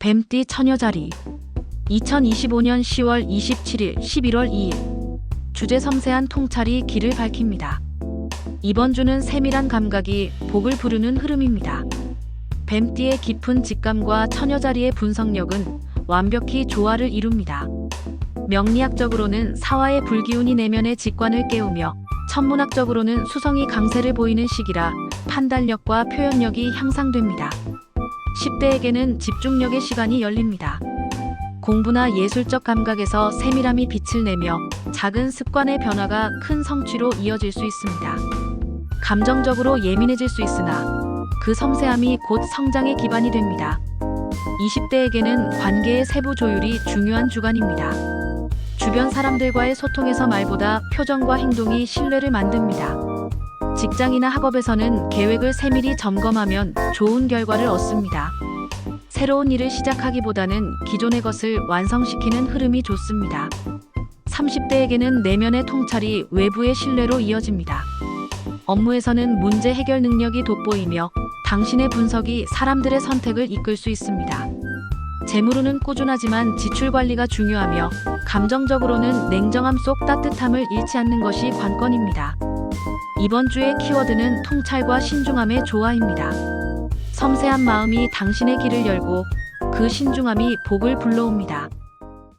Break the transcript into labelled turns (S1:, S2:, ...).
S1: 뱀띠 처녀자리 2025년 10월 27일 11월 2일 주제 섬세한 통찰이 길을 밝힙니다. 이번 주는 세밀한 감각이 복을 부르는 흐름입니다. 뱀띠의 깊은 직감과 처녀자리의 분석력은 완벽히 조화를 이룹니다. 명리학적으로는 사화의 불기운이 내면의 직관을 깨우며 천문학적으로는 수성이 강세를 보이는 시기라 판단력과 표현력이 향상됩니다. 10대에게는 집중력의 시간이 열립니다. 공부나 예술적 감각에서 세밀함이 빛을 내며 작은 습관의 변화가 큰 성취로 이어질 수 있습니다. 감정적으로 예민해질 수 있으나 그 섬세함이 곧 성장의 기반이 됩니다. 20대에게는 관계의 세부 조율이 중요한 주간입니다. 주변 사람들과의 소통에서 말보다 표정과 행동이 신뢰를 만듭니다. 직장이나 학업에서는 계획을 세밀히 점검하면 좋은 결과를 얻습니다. 새로운 일을 시작하기보다는 기존의 것을 완성시키는 흐름이 좋습니다. 30대에게는 내면의 통찰이 외부의 신뢰로 이어집니다. 업무에서는 문제 해결 능력이 돋보이며 당신의 분석이 사람들의 선택을 이끌 수 있습니다. 재물운은 꾸준하지만 지출 관리가 중요하며 감정적으로는 냉정함 속 따뜻함을 잃지 않는 것이 관건입니다. 이번 주의 키워드는 통찰과 신중함의 조화입니다. 섬세한 마음이 당신의 길을 열고 그 신중함이 복을 불러옵니다.